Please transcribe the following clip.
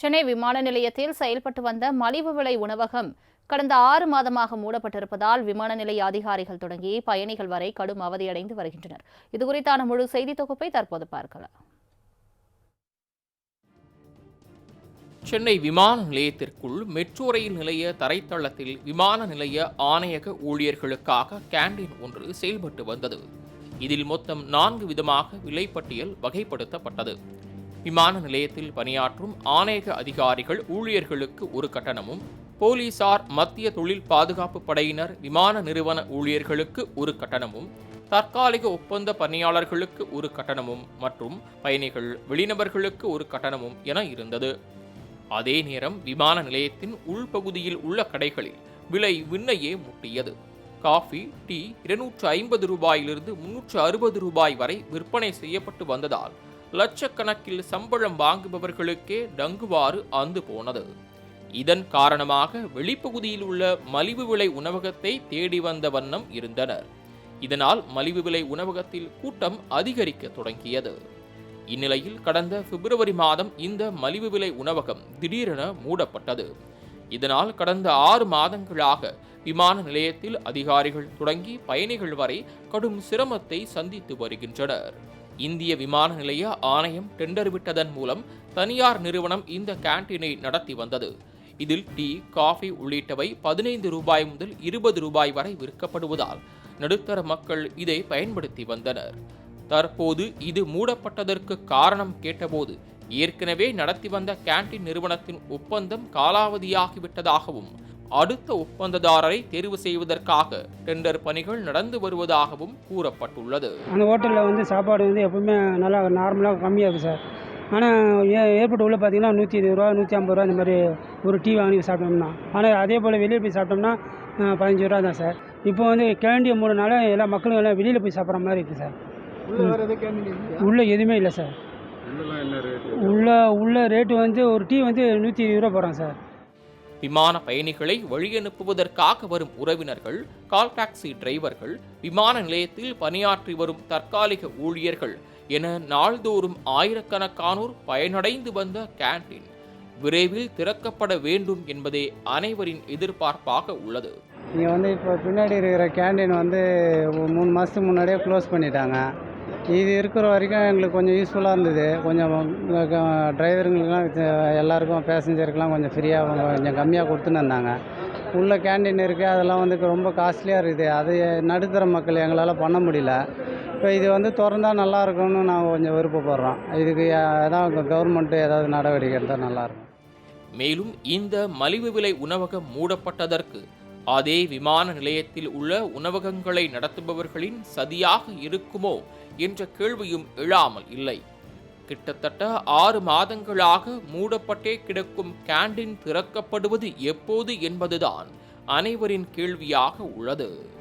சென்னை விமான நிலையத்தில் செயல்பட்டு வந்த மலிவு விலை உணவகம் கடந்த ஆறு மாதமாக மூடப்பட்டிருப்பதால் விமான நிலைய அதிகாரிகள் தொடங்கி பயணிகள் வரை கடும் அவதியடைந்து வருகின்றனர். இதுகுறித்தான முழு செய்தி தொகுப்பை தற்போது பார்க்கலாம். சென்னை விமான நிலையத்திற்குள் மெட்ரோ ரயில் நிலைய தரைத்தளத்தில் விமான நிலைய ஆணையக ஊழியர்களுக்காக கேண்டீன் ஒன்று செயல்பட்டு வந்தது. இதில் மொத்தம் நான்கு விதமாக விலைப்பட்டியல் வகைப்படுத்தப்பட்டது. விமான நிலையத்தில் பணியாற்றும் ஆணையக அதிகாரிகள் ஊழியர்களுக்கு ஒரு கட்டணமும் போலீசார் மத்திய தொழில் பாதுகாப்பு படையினர் விமான நிறுவன ஊழியர்களுக்கு ஒரு கட்டணமும் தற்காலிக ஒப்பந்த பணியாளர்களுக்கு ஒரு கட்டணமும் மற்றும் பயணிகள் வெளிநபர்களுக்கு ஒரு கட்டணமும் என இருந்தது. அதே நேரம் விமான நிலையத்தின் உள்பகுதியில் உள்ள கடைகளில் விலை விண்ணையே முட்டியது. காஃபி டீ இருநூற்று ஐம்பது ரூபாயிலிருந்து முன்னூற்று அறுபது ரூபாய் வரை விற்பனை செய்யப்பட்டு வந்ததால் லட்சக்கணக்கில் சம்பளம் வாங்குபவர்களுக்கே டங்குவாறு அந்து போனது. இதன் காரணமாக வெளிப்பகுதியில் உள்ள மலிவு விலை உணவகத்தை தேடி வந்த வண்ணம் இருந்தனர். இதனால் மலிவு விலை உணவகத்தில் கூட்டம் அதிகரிக்க தொடங்கியது. இந்நிலையில் கடந்த பிப்ரவரி மாதம் இந்த மலிவு விலை உணவகம் திடீரென மூடப்பட்டது. இதனால் கடந்த ஆறு மாதங்களாக விமான நிலையத்தில் அதிகாரிகள் தொடங்கி பயணிகள் வரை கடும் சிரமத்தை சந்தித்து வருகின்றனர். இந்திய விமான நிலைய ஆணையம் டெண்டர் விட்டதன் மூலம் தனியார் நிறுவனம் இந்த கேண்டீனை நடத்தி வந்தது. இதில் டீ காஃபி உள்ளிட்டவை பதினைந்து ரூபாய் முதல் இருபது ரூபாய் வரை விற்கப்படுவதால் நடுத்தர மக்கள் இதை பயன்படுத்தி வந்தனர். தற்போது இது மூடப்பட்டதற்கு காரணம் கேட்டபோது ஏற்கனவே நடத்தி வந்த கேண்டீன் நிறுவனத்தின் ஒப்பந்தம் காலாவதியாகிவிட்டதாகவும் அடுத்த ஒப்பந்ததாரரை தேர்வு செய்வதற்காக டெண்டர் பணிகள் நடந்து வருவதாகவும் கூறப்பட்டுள்ளது. அந்த ஹோட்டலில் வந்து சாப்பாடு வந்து எப்பவுமே நல்லா நார்மலாக கம்மியாக இருக்குது சார். ஆனால் ஏ ஏர்போர்ட் உள்ள பார்த்தீங்கன்னா நூற்றி இருபது ரூபா நூற்றி ஐம்பது ரூபா இந்த மாதிரி ஒரு டீ வாங்கி சாப்பிட்டோம்னா. ஆனால் அதே போல் வெளியே போய் சாப்பிட்டோம்னா பதினஞ்சு ரூபா தான் சார். இப்போ வந்து கேண்டிய மூணுனால எல்லா மக்களும் எல்லாம் வெளியில் போய் சாப்பிட்ற மாதிரி இருக்குது சார். உள்ள எதுவும் இல்லை சார். உள்ள உள்ள ரேட்டு வந்து ஒரு டீ வந்து நூற்றி இருபது ரூபா போகிறான் சார். விமான பயணிகளை வழியனுப்புவதற்காக வரும் உறவினர்கள் கால் டாக்ஸி டிரைவர்கள் விமான நிலையத்தில் பணியாற்றி வரும் தற்காலிக ஊழியர்கள் என நாள்தோறும் ஆயிரக்கணக்கானோர் பயனடைந்து வந்த கேண்டீன் விரைவில் திறக்கப்பட வேண்டும் என்பதே அனைவரின் எதிர்பார்ப்பாக உள்ளது. இங்கே வந்து இப்போ பின்னாடி இருக்கிற கேண்டீன் வந்து மூணு மாதத்துக்கு முன்னாடியே க்ளோஸ் பண்ணிட்டாங்க. இது இருக்கிற வரைக்கும் எங்களுக்கு கொஞ்சம் யூஸ்ஃபுல்லாக இருந்தது. கொஞ்சம் டிரைவருங்களுக்கெல்லாம் எல்லாருக்கும் பேசஞ்சருக்கெலாம் கொஞ்சம் ஃப்ரீயாக கொஞ்சம் கம்மியாக கொடுத்துன்னு இருந்தாங்க. உள்ளே கேண்டீன் இருக்குது அதெல்லாம் வந்து ரொம்ப காஸ்ட்லியாக இருக்குது. அது நடுத்தர மக்கள் எங்களால் பண்ண முடியல. இப்போ இது வந்து திறந்தால் நல்லா இருக்கும்னு நாங்கள் கொஞ்சம் விருப்பப்படுறோம். இதுக்கு அதான் கவர்மெண்ட்டு ஏதாவது நடவடிக்கை எடுத்தால் நல்லாயிருக்கும் மேலும் இந்த மலிவு விலை உணவகம் மூடப்பட்டதற்கு அதே விமான நிலையத்தில் உள்ள உணவகங்களை நடத்துபவர்களின் சதியாக இருக்குமோ என்ற கேள்வியும் எழாமல் இல்லை. கிட்டத்தட்ட ஆறு மாதங்களாக மூடப்பட்டே கிடக்கும் கேண்டீன் திறக்கப்படுவது எப்போது என்பதுதான் அனைவரின் கேள்வியாக உள்ளது.